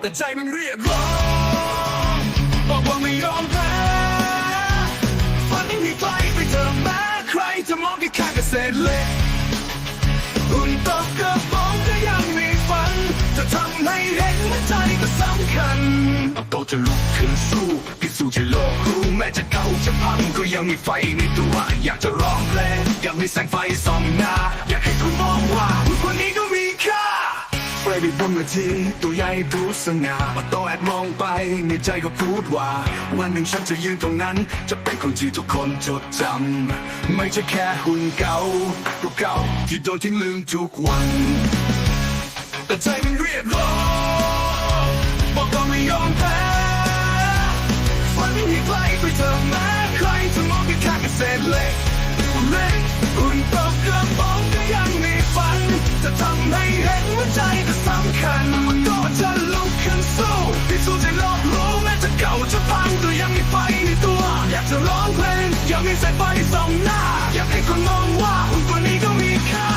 แต่ใจมันเรียกร้องบอกว่าไม่ยอมแพ้ฝันไม่มีใครไปเจอแม้ใครจะมองแค่ข้างเกษเล็กหุ่นตกกระป๋องก็ยังมีฝัน จะทำให้เห็นว่าใจก็สำคัญเอาโตจะลุกขึ้นสู้ จะพังก็ยังมีไฟในตัว อยากจะร้องเพลงอยากมีแสงไฟส่องหน้า อยากให้คุณมองว่าผู้คนนี้ก็มีค่าเฟรดี้บนเวทีตัวใหญ่ดูสง่าพอโตแอบมองไปในใจก็พูดว่า วันหนึ่งฉันจะยืนตรงนั้น จะเป็นคนที่ทุกคนจดจำไม่ใช่แค่หุ่นเก่ารูปเก่าที่โดนทิ้งลืมทุกวัน แต่ใจมันเรียกร้อง เกษเล็กเล็กอุ่นตกกระป๋องก็ยังมีฝัน จะทำให้เห็นว่าใจก็สำคัญมันก็จะลุกขึ้นสู้พิสูจน์ให้โลกรู้แม้จะเก่าจะพังก็ยังมีไฟในตัว อยากจะร้องเพลงอยากมีแสงไฟส่องหน้า อยากให้คนมองว่าหุ่นตัวนี้ก็มีค่า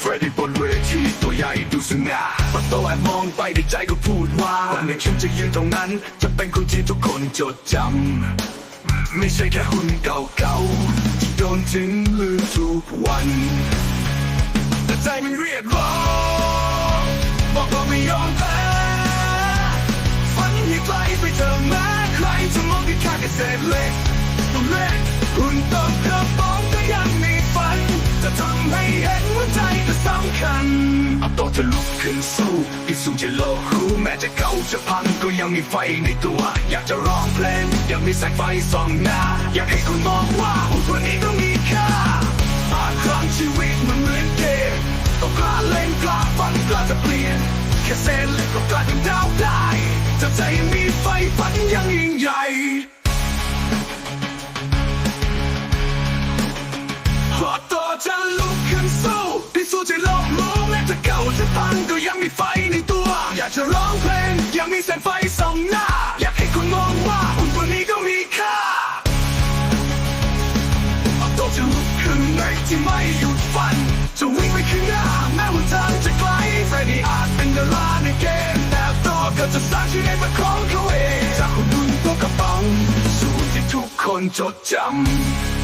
เฟรดดี้บนเวทีตัวใหญ่ดูสง่าพอโตแอบมองไปในใจก็พูดว่าวันหนึ่งฉันจะยืนตรงนั้น จะเป็นคนที่ทุกคนจดจำ ไม่ใช่แค่หุ่นเก่าๆที่โดนทิ้งลืมทุกวัน แต่ใจมันเรียกร้องบอกว่าไม่ยอมแพ้ฝันให้ไกลไปเจอแม้ใครจะมองแค่ข้างเกษตรเล็กตัวเล็กหุ่นตกกระป๋องก็ สำคัญเอาตัวจะลุกขึ้นสู้พิสูจน์ให้โลกรู้แม้จะเก่าจะพังก็ยังมีไฟในตัว อยากจะร้องเพลงอยากมีแสงไฟส่องหน้า อยากให้คุณมองว่าหุ่นตัวนี้ก็มีค่าบางครั้งชีวิตมันเหมือนเกมต้องกล้าเล่นกล้าฝันกล้าจะเปลี่ยนแค่เส้นเล็กก็กลายเป็นดาวได้ถ้าใจยังมีไฟฝันยังยิ่งใหญ่ ฟังก็ยังมีไฟในตัว อยากจะร้องเพลงยังมีแสงไฟส่องหน้า อยากให้คุณมองว่าหุ่นตัวนี้ก็มีค่าโตจะลุกขึ้นในที่ไม่หยุดฝัน จะวิ่งไปข้างหน้าแม้ว่าทางจะไกลเฟรดดี้อาจเป็นดาราในเกมแต่ตัวก็จะสร้างชีวิตเป็นของเขาเองจากคนดุนตัวกระป๋องสู่ที่ทุกคนจดจำ